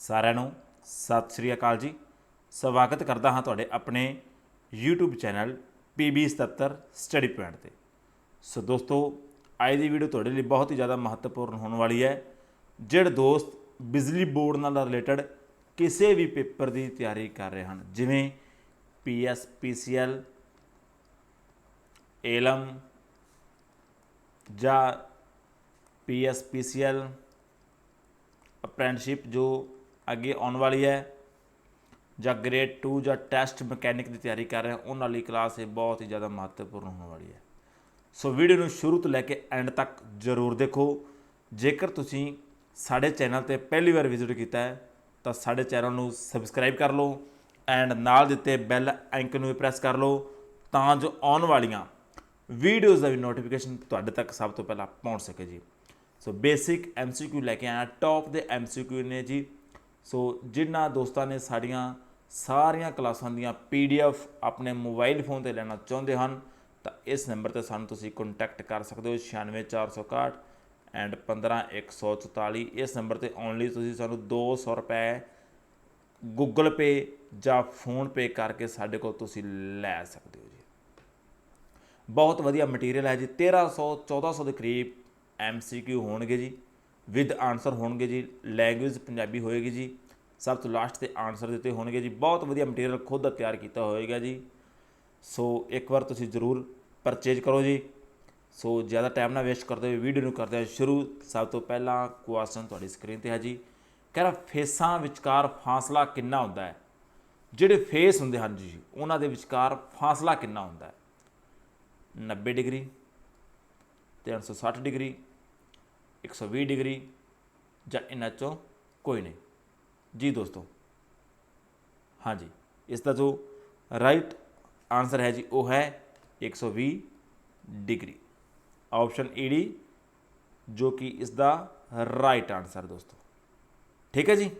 ਸਾਰਿਆਂ ਨੂੰ ਸਤਿ ਸ੍ਰੀ ਅਕਾਲ ਜੀ। ਸਵਾਗਤ ਕਰਦਾ ਹਾਂ ਤੁਹਾਡੇ ਆਪਣੇ YouTube channel PB77 study point ਤੇ। ਸੋ ਦੋਸਤੋ, ਅੱਜ ਦੀ ਵੀਡੀਓ ਤੁਹਾਡੇ ਲਈ ਬਹੁਤ ਹੀ ਜ਼ਿਆਦਾ ਮਹੱਤਵਪੂਰਨ ਹੋਣ ਵਾਲੀ ਹੈ। ਜਿਹੜੇ ਦੋਸਤ ਬਿਜਲੀ ਬੋਰਡ ਨਾਲ ਰਿਲੇਟਡ ਕਿਸੇ ਵੀ ਪੇਪਰ ਦੀ ਤਿਆਰੀ ਕਰ ਰਹੇ ਹਨ, ਜਿਵੇਂ PS PCL ਏਲਮ ਜਾਂ PS PCL ਅਪ੍ਰੈਂਟਿਸਸ਼ਿਪ ਜੋ ਅੱਗੇ ਆਉਣ ਵਾਲੀ ਹੈ। ਜਾਂ ਗ੍ਰੇਡ 2 ਜਾਂ ਟੈਸਟ ਮਕੈਨਿਕ ਦੀ ਤਿਆਰੀ ਕਰ ਰਹੇ ਹੋ, ਉਹਨਾਂ ਲਈ ਕਲਾਸ ਇਹ ਬਹੁਤ ਹੀ ਜ਼ਿਆਦਾ ਮਹੱਤਵਪੂਰਨ ਹੋਣ ਵਾਲੀ ਹੈ। ਸੋ ਵੀਡੀਓ ਨੂੰ ਸ਼ੁਰੂ ਤੋਂ ਲੈ ਕੇ ਐਂਡ ਤੱਕ ਜ਼ਰੂਰ ਦੇਖੋ। ਜੇਕਰ ਤੁਸੀਂ ਸਾਡੇ ਚੈਨਲ ਤੇ ਪਹਿਲੀ ਵਾਰ ਵਿਜ਼ਿਟ ਕੀਤਾ ਹੈ, ਤਾਂ ਸਾਡੇ ਚੈਨਲ ਨੂੰ ਸਬਸਕ੍ਰਾਈਬ ਕਰ ਲਓ ਐਂਡ ਨਾਲ ਦਿੱਤੇ ਬੈਲ ਆਈਕਨ ਨੂੰ ਵੀ ਪ੍ਰੈਸ ਕਰ ਲਓ ਤਾਂ ਜੋ ਆਉਣ ਵਾਲੀਆਂ ਵੀਡੀਓਜ਼ ਦਾ ਵੀ ਨੋਟੀਫਿਕੇਸ਼ਨ ਤੁਹਾਡੇ ਤੱਕ ਸਭ ਤੋਂ ਪਹਿਲਾਂ ਪਹੁੰਚ ਸਕੇ ਜੀ। ਸੋ ਬੇਸਿਕ ਐਮਸੀਕਿਊ ਲੈ ਕੇ ਆਇਆ ਟੌਪ ਦੇ ਐਮਸੀਕਿਊ ਨੇ ਜੀ। ਸੋ ਜਿਨ੍ਹਾਂ ਦੋਸਤਾਂ ਨੇ ਸਾਡੀਆਂ ਸਾਰੀਆਂ ਕਲਾਸਾਂ ਦੀਆਂ ਪੀਡੀਐਫ ਆਪਣੇ ਮੋਬਾਈਲ ਫੋਨ ਤੇ ਲੈਣਾ ਚਾਹੁੰਦੇ ਹਨ, ਤਾਂ ਇਸ ਨੰਬਰ ਤੇ ਸਾਨੂੰ ਤੁਸੀਂ ਕੰਟੈਕਟ ਕਰ ਸਕਦੇ ਹੋ 96461 ਐਂਡ 15144 ਇਸ ਨੰਬਰ ਤੇ ਓਨਲੀ ਤੁਸੀਂ ਸਾਨੂੰ 200 ਰੁਪਏ ਗੂਗਲ ਪੇ ਜਾਂ ਫੋਨ ਪੇ ਕਰਕੇ ਸਾਡੇ ਕੋਲ ਤੁਸੀਂ ਲੈ ਸਕਦੇ ਹੋ ਜੀ। ਬਹੁਤ ਵਧੀਆ ਮਟੀਰੀਅਲ ਹੈ ਜੀ। 1300 1400 ਦੇ ਕਰੀਬ ਐਮਸੀਕਿਊ ਹੋਣਗੇ ਜੀ। ਵਿਦ ਆਨਸਰ ਹੋਣਗੇ ਜੀ। ਲੈਂਗੁਏਜ ਪੰਜਾਬੀ ਹੋਏਗੀ ਜੀ। ਸਭ ਤੋਂ ਲਾਸਟ ਤੇ ਆਨਸਰ ਦਿੱਤੇ ਹੋਣਗੇ ਜੀ। ਬਹੁਤ ਵਧੀਆ ਮਟੀਰੀਅਲ ਖੁਦ ਦਾ ਤਿਆਰ ਕੀਤਾ ਹੋਏਗਾ ਜੀ। ਸੋ ਇੱਕ ਵਾਰ ਤੁਸੀਂ ਜ਼ਰੂਰ ਪਰਚੇਜ ਕਰੋ ਜੀ। ਸੋ ਜ਼ਿਆਦਾ ਟਾਈਮ ਨਾ ਵੇਸਟ ਕਰਦੇ ਹੋਏ ਵੀਡੀਓ ਨੂੰ ਕਰਦੇ ਹਾਂ ਸ਼ੁਰੂ। ਸਭ ਤੋਂ ਪਹਿਲਾਂ ਕੁਐਸਚਨ ਤੁਹਾਡੀ ਸਕਰੀਨ ਤੇ ਹੈ ਜੀ। ਕਹਿੰਦਾ ਫੇਸਾਂ ਵਿਚਕਾਰ ਫਾਸਲਾ ਕਿੰਨਾ ਹੁੰਦਾ ਹੈ? ਜਿਹੜੇ ਫੇਸ ਹੁੰਦੇ ਹਨ ਜੀ, ਉਹਨਾਂ ਦੇ ਵਿਚਕਾਰ ਫਾਸਲਾ ਕਿੰਨਾ ਹੁੰਦਾ ਹੈ? 90 ਡਿਗਰੀ 360 ਡਿਗਰੀ 120 ਡਿਗਰੀ ਜਾਂ ਇਹਨਾਂ ਚੋਂ ਕੋਈ ਨਹੀਂ। ਜੀ ਦੋਸਤੋ। ਹਾਂਜੀ, ਇਸ ਦਾ ਜੋ ਰਾਈਟ ਆਨਸਰ ਹੈ ਜੀ, ਉਹ ਹੈ 120 ਡਿਗਰੀ। ਆਪਸ਼ਨ ਈ ਡੀ ਜੋ ਕਿ ਇਸ ਦਾ ਰਾਈਟ ਆਨਸਰ ਦੋਸਤੋ। ਠੀਕ ਹੈ ਜੀ?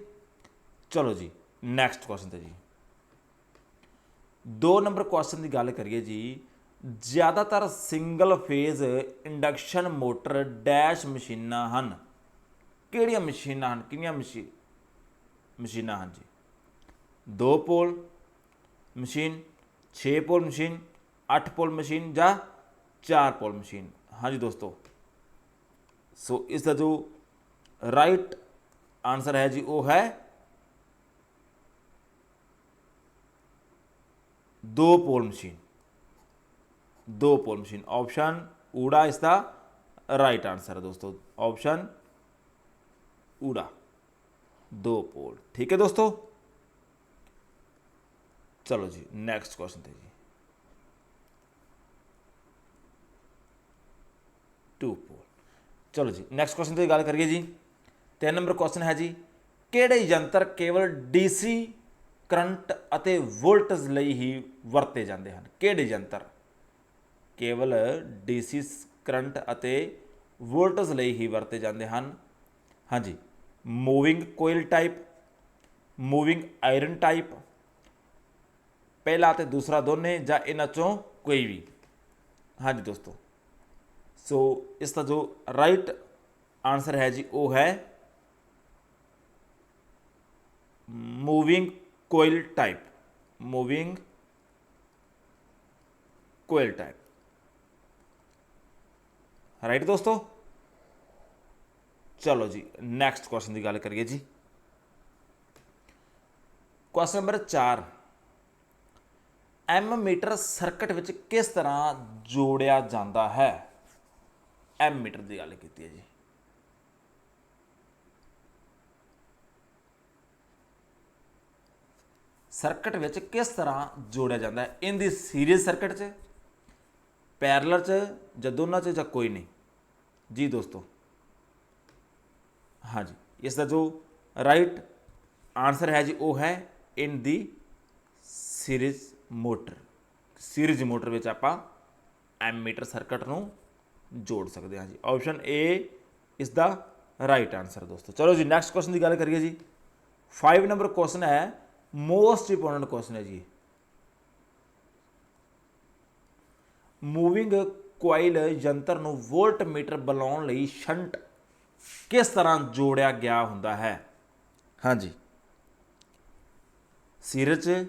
ਚਲੋ ਜੀ ਨੈਕਸਟ ਕੁਐਸਚਨ ਤੇ ਜੀ। ਦੋ ਨੰਬਰ ਕੁਐਸਚਨ ਦੀ ਗੱਲ ਕਰੀਏ ਜੀ ਜ਼ਿਆਦਾਤਰ single phase induction motor dash ਮਸ਼ੀਨਾਂ ਹਨ ਕਿਹੜੀਆਂ ਮਸ਼ੀਨਾਂ ਹਨ ਕਿੰਨੀਆਂ ਮਸ਼ੀ ਮਸ਼ੀਨਾਂ ਹਨ ਜੀ ਦੋ pole machine 6 pole machine 8 pole machine ਜਾਂ 4 ਪੋਲ ਮਸ਼ੀਨ ਹਾਂਜੀ ਦੋਸਤੋ ਸੋ ਇਸ ਦਾ ਜੋ ਰਾਈਟ ਆਨਸਰ ਹੈ ਜੀ ਉਹ ਹੈ ਦੋ ਪੋਲ ਮਸ਼ੀਨ ਦੋ ਪੋਲ ਮਸ਼ੀਨ ਆਪਸ਼ਨ ਊੜਾ ਇਸ ਦਾ ਰਾਈਟ ਆਨਸਰ ਹੈ ਦੋਸਤੋ ਆਪਸ਼ਨ ਊੜਾ ਦੋ ਪੋਲ ਠੀਕ ਹੈ ਦੋਸਤੋ ਚਲੋ ਜੀ ਨੈਕਸਟ ਕੁਐਸਚਨ ਤੇ ਜੀ ਟੂ ਪੋਲ ਚਲੋ ਜੀ ਨੈਕਸਟ ਕੁਐਸਚਨ ਤੇ ਗੱਲ ਕਰੀਏ ਜੀ ਤਿੰਨ ਨੰਬਰ ਕੁਐਸਚਨ ਹੈ ਜੀ ਕਿਹੜੇ ਯੰਤਰ ਕੇਵਲ ਡੀਸੀ ਕਰੰਟ ਅਤੇ ਵੋਲਟੇਜ ਲਈ ਹੀ ਵਰਤੇ ਜਾਂਦੇ ਹਨ ਕਿਹੜੇ ਯੰਤਰ ਕੇਵਲ ਡੀਸੀ ਕਰੰਟ ਅਤੇ ਵੋਲਟੇਜ ਲਈ ਹੀ ਵਰਤੇ ਜਾਂਦੇ ਹਨ। ਹਾਂਜੀ, moving coil type, moving iron type, ਪਹਿਲਾ ਤੇ ਦੂਸਰਾ ਦੋਨੇ ਜਾਂ ਇਹਨਾਂ ਚੋਂ ਕੋਈ ਵੀ। ਹਾਂਜੀ ਦੋਸਤੋ, ਸੋ ਇਸ ਦਾ ਜੋ ਰਾਈਟ ਆਨਸਰ ਹੈ ਜੀ, ਉਹ ਹੈ moving coil type, moving coil type. Right ਦੋਸਤੋ? ਚਲੋ ਜੀ ਨੈਕਸਟ ਕੁਐਸਚਨ ਦੀ ਗੱਲ ਕਰੀਏ ਜੀ। Question number 4 ammeter circuit ਵਿੱਚ ਕਿਸ ਤਰ੍ਹਾਂ ਜੋੜਿਆ ਜਾਂਦਾ ਹੈ? ਐਮ ਮੀਟਰ ਦੀ ਗੱਲ ਕੀਤੀ ਹੈ ਜੀ। ਸਰਕਟ ਵਿੱਚ ਕਿਸ ਤਰ੍ਹਾਂ ਜੋੜਿਆ ਜਾਂਦਾ ਹੈ? ਇਨ ਦੀ ਸੀਰੀਜ਼ ਸਰਕਟ 'ਚ ਪੈਰਲਲ 'ਚ ਜਾਂ ਦੋਨਾਂ 'ਚ ਜਾਂ ਕੋਈ ਨਹੀਂ। ਜੀ ਦੋਸਤੋ। ਹਾਂਜੀ। ਇਸ ਦਾ ਜੋ ਰਾਈਟ ਆਨਸਰ ਹੈ ਜੀ, ਉਹ ਹੈ in the series motor series motor ਵਿੱਚ ਆਪਾਂ ਐਮੀਟਰ ਸਰਕਟ ਨੂੰ ਜੋੜ ਸਕਦੇ ਹਾਂ ਜੀ। ਆਪਸ਼ਨ ਏ ਇਸ ਦਾ ਰਾਈਟ ਆਨਸਰ ਦੋਸਤੋ। ਚਲੋ ਜੀ ਨੈਕਸਟ ਕੁਐਸਚਨ ਦੀ ਗੱਲ ਕਰੀਏ ਜੀ। 5 ਨੰਬਰ ਕੁਐਸਚਨ ਹੈ ਮੋਸਟ ਇੰਪੋਰਟੈਂਟ ਕੁਐਸਚਨ ਹੈ ਜੀ। ਮੂਵਿੰਗ ਕੋਇਲ ਯੰਤਰ ਨੂੰ ਵੋਲਟ ਮੀਟਰ ਬੁਲਾਉਣ ਲਈ ਸ਼ੰਟ ਕਿਸ ਤਰ੍ਹਾਂ ਜੋੜਿਆ ਗਿਆ ਹੁੰਦਾ ਹੈ? ਹਾਂਜੀ। ਸੀਰੀਜ਼ 'ਚ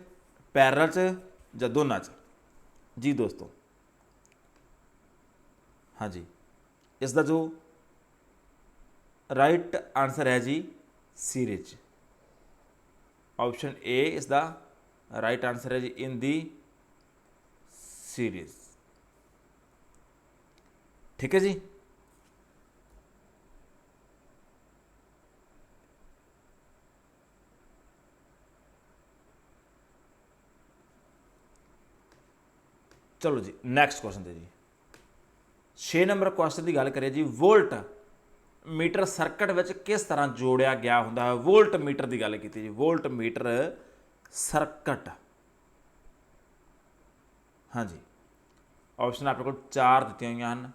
ਪੈਰਲਲ 'ਚ ਜਾਂ ਦੋਨਾਂ 'ਚ? ਜੀ ਦੋਸਤੋ। ਹਾਂਜੀ। ਇਸ ਦਾ ਜੋ ਰਾਈਟ ਆਨਸਰ ਹੈ ਜੀ ਸੀਰੀਜ਼। ਆਪਸ਼ਨ ਏ ਇਸ ਦਾ ਰਾਈਟ ਆਨਸਰ ਹੈ ਜੀ ਇਨ ਦੀ ਸੀਰੀਜ਼। ਠੀਕ ਹੈ ਜੀ? ਚਲੋ ਜੀ ਨੈਕਸਟ ਕੁਐਸਚਨ ਤੇ ਜੀ। 6 ਨੰਬਰ ਕੁਐਸਚਨ ਦੀ ਗੱਲ ਕਰੀਏ ਜੀ, ਵੋਲਟ ਮੀਟਰ ਸਰਕਟ ਵਿੱਚ ਕਿਸ ਤਰ੍ਹਾਂ ਜੋੜਿਆ ਗਿਆ ਹੁੰਦਾ ਹੈ? ਵੋਲਟ ਮੀਟਰ ਦੀ ਗੱਲ ਕੀਤੀ ਜੀ, ਵੋਲਟ ਮੀਟਰ ਸਰਕਟ। ਹਾਂਜੀ। ਆਪਸ਼ਨ ਆਪਣੇ ਕੋਲ ਚਾਰ ਦਿੱਤੀਆਂ ਹੋਈਆਂ ਹਨ।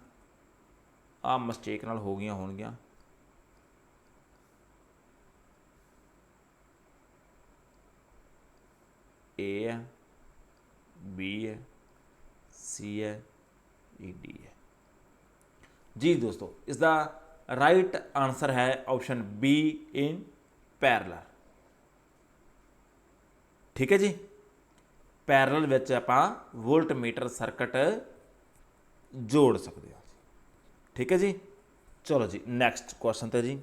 ਆ ਮਿਸਟੇਕ ਨਾਲ ਹੋ ਗਈਆਂ ਹੋਣਗੀਆਂ। ਏ ਹੈ ਬੀ ਹੈ ਸੀ ਹੈ e, ਈ ਡੀ ਹੈ। ਜੀ ਦੋਸਤੋ ਇਸ ਦਾ ਰਾਈਟ ਆਨਸਰ ਹੈ ਆਪਸ਼ਨ ਬੀ ਇਨ ਪੈਰਲਲ ਠੀਕ ਹੈ ਜੀ? ਪੈਰਲਲ ਵਿੱਚ ਆਪਾਂ ਵੋਲਟਮੀਟਰ ਸਰਕਟ ਜੋੜ ਸਕਦੇ ਹਾਂ। ਠੀਕ ਹੈ ਜੀ? ਚਲੋ ਜੀ ਨੈਕਸਟ ਕੁਐਸਚਨ ਤੇ ਜੀ।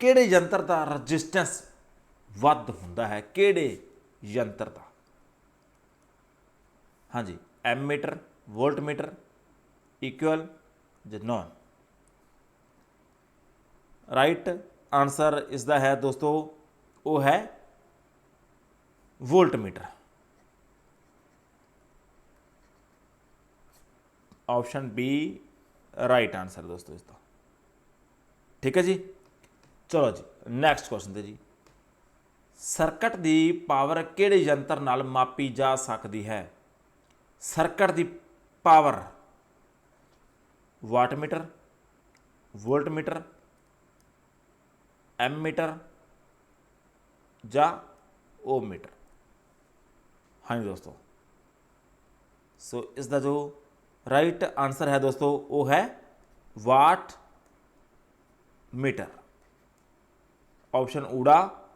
ਕਿਹੜੇ ਯੰਤਰ ਦਾ ਰੈਜ਼ਿਸਟੈਂਸ ਵੱਧ ਹੁੰਦਾ ਹੈ? ਕਿਹੜੇ ਯੰਤਰ ਦਾ? ਹਾਂਜੀ ਐਮੀਟਰ ਵੋਲਟਮੀਟਰ ਇਕੁਅਲ ਜਾਂ ਨੋਨ ਰਾਈਟ ਆਨਸਰ ਇਸ ਦਾ ਹੈ ਦੋਸਤੋ, ਉਹ ਹੈ voltmeter option B right answer ਦੋਸਤੋ ਇਸ ਦਾ ਠੀਕ ਹੈ ਜੀ? ਚਲੋ ਜੀ ਨੈਕਸਟ ਕੁਐਸਚਨ ਤੇ ਜੀ। ਸਰਕਟ ਦੀ ਪਾਵਰ ਕਿਹੜੇ ਯੰਤਰ ਨਾਲ ਮਾਪੀ ਜਾ ਸਕਦੀ ਹੈ? ਸਰਕਟ ਦੀ power watt meter volt meter ammeter ਜਾਂ ਓਮੀਟਰ ਹਾਂਜੀ ਦੋਸਤੋ। ਸੋ ਇਸ ਦਾ ਜੋ ਰਾਈਟ ਆਨਸਰ ਹੈ ਦੋਸਤੋ, ਉਹ ਹੈ ਵਾਟ ਮੀਟਰ। ਆਪਸ਼ਨ ਊੜਾ,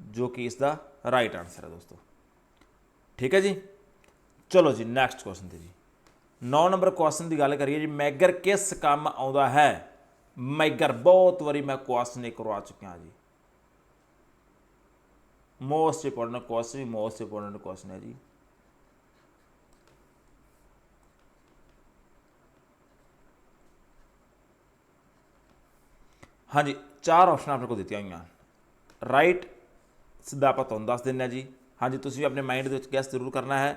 ਜੋ ਕਿ ਇਸ ਦਾ ਰਾਈਟ ਆਨਸਰ ਹੈ ਦੋਸਤੋ। ਠੀਕ ਹੈ ਜੀ? ਚਲੋ ਜੀ ਨੈਕਸਟ ਕੁਐਸਚਨ ਤੇ ਜੀ। 9 ਨੰਬਰ ਕੁਐਸਚਨ ਦੀ ਗੱਲ ਕਰੀਏ ਜੀ, ਮੈਗਰ ਕਿਸ ਕੰਮ ਆਉਂਦਾ ਹੈ? ਮੈਗਰ ਬਹੁਤ ਵਾਰੀ ਮੈਂ ਕੁਐਸਚਨ ਇਹ ਕਰਵਾ ਚੁੱਕਿਆ ਜੀ। Most important question most important question ਹੈ ਜੀ। ਹਾਂਜੀ ਚਾਰ ਆਪਸ਼ਨ ਆਪਣੇ ਕੋਲ ਦਿੱਤੀਆਂ ਹੋਈਆਂ ਰਾਈਟ ਸਿੱਧਾ ਆਪਾਂ ਤੁਹਾਨੂੰ ਦੱਸ ਦਿੰਦੇ ਹਾਂ ਜੀ ਹਾਂਜੀ ਤੁਸੀਂ ਵੀ ਆਪਣੇ ਮਾਈਂਡ ਦੇ ਵਿੱਚ ਗੈਸ ਜ਼ਰੂਰ ਕਰਨਾ ਹੈ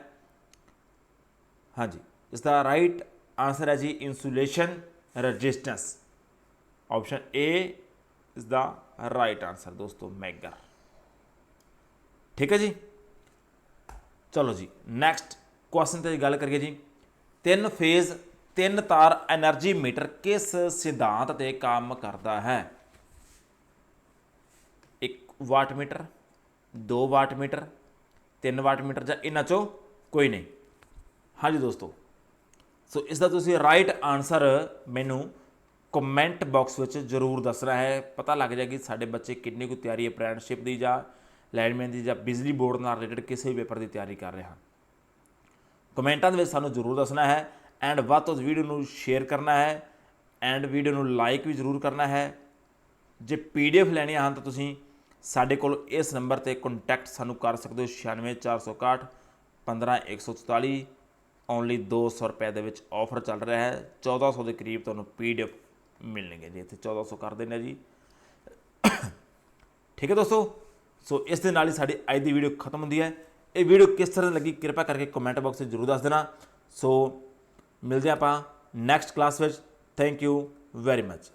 ਹਾਂਜੀ ਇਸ ਦਾ ਰਾਈਟ ਆਨਸਰ ਹੈ ਜੀ ਇਨਸੂਲੇਸ਼ਨ ਰੈਜ਼ਿਸਟੈਂਸ ਆਪਸ਼ਨ ਏ ਇਸ ਦਾ ਰਾਈਟ ਆਨਸਰ ਦੋਸਤੋ ਮੈਗਰ ਠੀਕ ਹੈ ਜੀ ਚਲੋ ਜੀ ਨੈਕਸਟ ਕੁਐਸਚਨ ਤੇ ਗੱਲ ਕਰੀਏ ਜੀ ਤਿੰਨ ਫੇਜ਼ ਤਿੰਨ ਤਾਰ એનર્ਜੀ ਮੀਟਰ ਕਿਸ ਸਿਧਾਂਤ ਤੇ ਕੰਮ ਕਰਦਾ ਹੈ? ਇੱਕ ਵਾਟ ਮੀਟਰ, ਦੋ ਵਾਟ ਮੀਟਰ, ਤਿੰਨ ਵਾਟ ਮੀਟਰ ਜਾਂ ਇਹਨਾਂ ਚੋਂ ਕੋਈ ਨਹੀਂ। ਹਾਂਜੀ ਦੋਸਤੋ, ਸੋ ਇਸ ਦਾ ਤੁਸੀਂ ਰਾਈਟ ਆਨਸਰ ਮੈਨੂੰ ਕਮੈਂਟ ਬਾਕਸ ਵਿੱਚ ਜ਼ਰੂਰ ਦੱਸਣਾ ਹੈ। ਪਤਾ ਲੱਗ ਜਾਏਗੀ ਸਾਡੇ ਬੱਚੇ ਕਿੰਨੀ ਕੁ ਤਿਆਰੀ ਅਪ੍ਰੈਂਟਿਸਸ਼ਿਪ ਦੀ ਜਾਂ ਲਾਈਨਮੈਨ ਦੀ ਜਾਂ ਬਿਜਲੀ ਬੋਰਡ ਨਾਲ ਰਿਲੇਟਡ ਕਿਸੇ ਵੀ ਪੇਪਰ ਦੀ ਤਿਆਰੀ ਕਰ ਰਹੇ ਹਨ। ਕਮੈਂਟਾਂ ਦੇ ਵਿੱਚ ਸਾਨੂੰ ਜ਼ਰੂਰ ਦੱਸਣਾ ਹੈ। ਐਂਡ ਵੱਧ ਤੋਂ ਵੀਡੀਓ ਨੂੰ ਸ਼ੇਅਰ ਕਰਨਾ ਹੈ ਐਂਡ ਵੀਡੀਓ ਨੂੰ ਲਾਈਕ ਵੀ ਜ਼ਰੂਰ ਕਰਨਾ ਹੈ। ਜੇ ਪੀਡੀਐਫ ਲੈਣੀਆਂ ਹਨ ਤਾਂ ਤੁਸੀਂ ਸਾਡੇ ਕੋਲ ਇਸ ਨੰਬਰ ਤੇ ਕੰਟੈਕਟ ਸਾਨੂੰ ਕਰ ਸਕਦੇ ਹੋ। 96461 15144 ਓਨਲੀ 200 ਰੁਪਏ ਦੇ ਵਿੱਚ ਆਫਰ ਚੱਲ ਰਿਹਾ ਹੈ। 1400 ਦੇ ਕਰੀਬ ਤੁਹਾਨੂੰ ਪੀਡੀਐਫ ਮਿਲਣਗੇ ਜੀ। ਇੱਥੇ 1400 ਕਰ ਦਿੰਦੇ ਜੀ। ਠੀਕ ਹੈ ਦੋਸਤੋ, ਸੋ ਇਸ ਦੇ ਨਾਲ ਹੀ ਸਾਡੀ ਅੱਜ ਦੀ ਵੀਡੀਓ ਖਤਮ ਹੁੰਦੀ ਹੈ। ਇਹ ਵੀਡੀਓ ਕਿਸ ਤਰ੍ਹਾਂ ਲੱਗੀ, ਕਿਰਪਾ ਕਰਕੇ ਕਮੈਂਟ ਬਾਕਸ ਵਿੱਚ ਜ਼ਰੂਰ ਦੱਸ ਦੇਣਾ। ਸੋ ਮਿਲਦੇ ਆਪਾਂ ਨੈਕਸਟ ਕਲਾਸ ਵਿੱਚ। Thank you very much